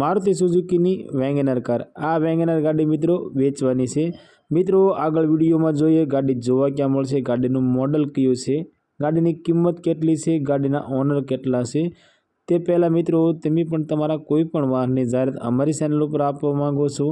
મારુતિ સુઝુકીની વેંગેનર કાર. આ વેંગેનર ગાડી મિત્રો વેચવાની છે. મિત્રો, આગળ વિડીયોમાં જોઈએ ગાડી જોવા ક્યાં મળશે? ગાડીનું મોડલ કયું છે? ગાડીની કિંમત કેટલી છે? ગાડીના ઓનર કેટલા છે? તે પહેલાં મિત્રો, તમે પણ તમારા કોઈપણ વાહનની જાહેરાત અમારી ચેનલ ઉપર આપવા માંગો છો,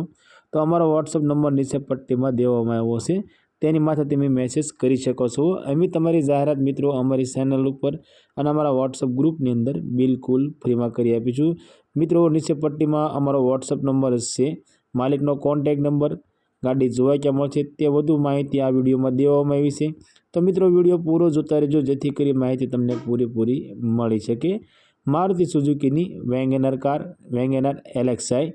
તો અમારો વોટ્સઅપ નંબર નીચે પટ્ટીમાં દેવામાં આવ્યો છે. તેની માથે તમે મેસેજ કરી શકો છો. અમે તમારી જાહેરાત મિત્રો અમારી ચેનલ ઉપર અને અમારા વોટ્સઅપ ગ્રુપની અંદર બિલકુલ ફ્રીમાં કરી આપીશું. મિત્રો, નીચે પટ્ટીમાં અમારો વોટ્સઅપ નંબર છે. માલિકનો કોન્ટેક નંબર ગાડી જોવા ક્યાં મળશે તે વધુ માહિતી આ વિડીયોમાં દેવામાં આવી છે. તો મિત્રો, વીડિયો પૂરો જોતા રહેજો, જેથી કરી માહિતી તમને પૂરેપૂરી મળી શકે. મારુતિ સુઝુકીની વેંગેનર કાર, વેંગેનર એલેક્સાઈ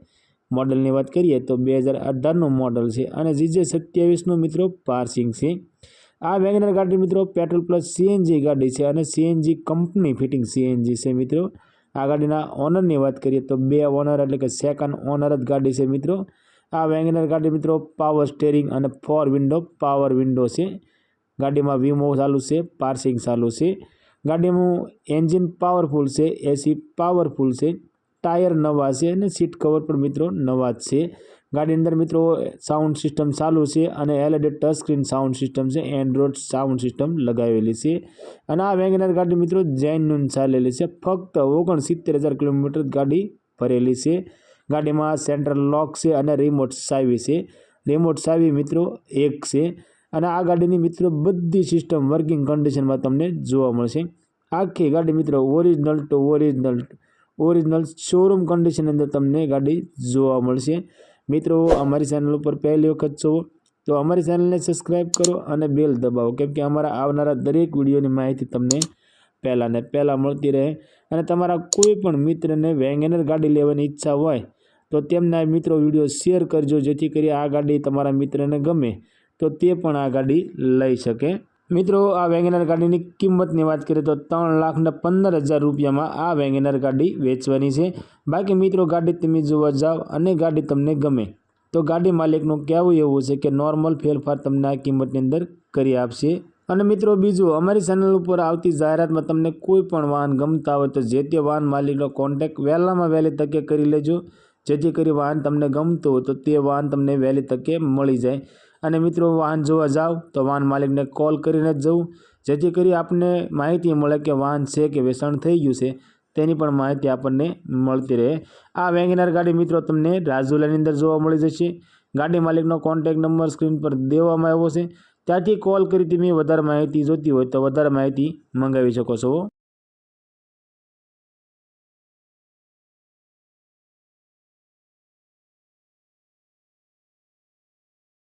મોડલની વાત કરીએ તો બે હજાર અઢારનું મોડલ છે અને જીજે સત્યાવીસનું મિત્રો પાર્સિંગ છે. આ વેગનર ગાડી મિત્રો, પેટ્રોલ પ્લસ સીએનજી ગાડી છે અને સીએનજી કંપની ફિટિંગ સીએનજી છે મિત્રો. આ ગાડીના ઓનરની વાત કરીએ તો બે ઓનર એટલે કે સેકન્ડ ઓનર જ ગાડી છે મિત્રો. આ વેગનર ગાડી મિત્રો પાવર સ્ટેરિંગ અને ફોર વિન્ડો પાવર વિન્ડો છે. ગાડીમાં વીમો ચાલુ છે પાર્સિંગ ચાલુ છે. ગાડીનું એન્જિન પાવરફુલ છે એસી પાવરફુલ છે. ટાયર નવા છે અને સીટ કવર પણ મિત્રો નવા જ છે. ગાડી અંદર મિત્રો સાઉન્ડ સિસ્ટમ ચાલુ છે અને LED touch screen sound system છે એન્ડ્રોઇડ સાઉન્ડ સિસ્ટમ લગાવેલી છે. અને આ વેગનર ગાડી મિત્રો જૈનનું ચાલેલી છે, ફક્ત ઓગણસિત્તેર હજાર કિલોમીટર ગાડી ભરેલી છે. ગાડીમાં સેન્ટ્રલ લોક છે અને રિમોટ સાવી છે. રિમોટ સાવી મિત્રો એક છે. અને આ ગાડીની મિત્રો બધી સિસ્ટમ વર્કિંગ કન્ડિશનમાં તમને જોવા મળશે. આખી ગાડી મિત્રો original to original original showroom condition અંદર તમને ગાડી જોવા મળશે. મિત્રો, અમારી ચેનલ ઉપર પહેલી વખત છો તો અમારી ચેનલને સબસ્ક્રાઈબ કરો અને બેલ દબાવો, કેમ કે અમારા આવનારા દરેક વિડીયોની માહિતી તમને પહેલાં ને પહેલાં મળતી રહે. અને તમારા કોઈ પણ મિત્રને વેંગેનર ગાડી લેવાની ઈચ્છા હોય, તો તેમના મિત્રો વીડિયો શેર કરજો, જેથી કરી આ ગાડી તમારા મિત્રને ગમે, તો તે પણ આ ગાડી લઈ શકે. મિત્રો, આ વેગેનર ગાડીની કિંમતની વાત કરીએ તો ત્રણ લાખ ને પંદર હજાર રૂપિયામાં આ વેગેનર ગાડી વેચવાની છે. બાકી મિત્રો, ગાડી તમે જોવા જાઓ અને ગાડી તમને ગમે, તો ગાડી માલિકનું કહેવું એવું છે કે નોર્મલ ફેરફાર તમને આ કિંમતની અંદર કરી આપશે. અને મિત્રો, બીજું, અમારી ચેનલ ઉપર આવતી જાહેરાતમાં તમને કોઈ પણ વાહન ગમતા હોય તો જે તે વાહન માલિકનો કોન્ટેક વહેલામાં વહેલી તકે કરી લેજો. જેથી કરી વાહન તમને ગમતું હોય તો તે વાહન તમને વહેલી તકે મળી જાય. અને મિત્રો વાહન જોવા જાઓ તો વાહન માલિકને કોલ કરીને જ જવું. જેથી કરી આપને માહિતી મળે કે વાહન છે કે વેચાણ થઈ ગયું છે, તેની પણ માહિતી આપણને મળતી રહે. આ વેગેનર ગાડી મિત્રો તમને રાજુલાની અંદર જોવા મળી જશે. ગાડી માલિકનો કોન્ટેક નંબર સ્ક્રીન પર દેવામાં આવ્યો છે. ત્યાંથી કોલ કરી તમે, વધારે માહિતી જોતી હોય તો વધારે માહિતી મંગાવી શકો છો.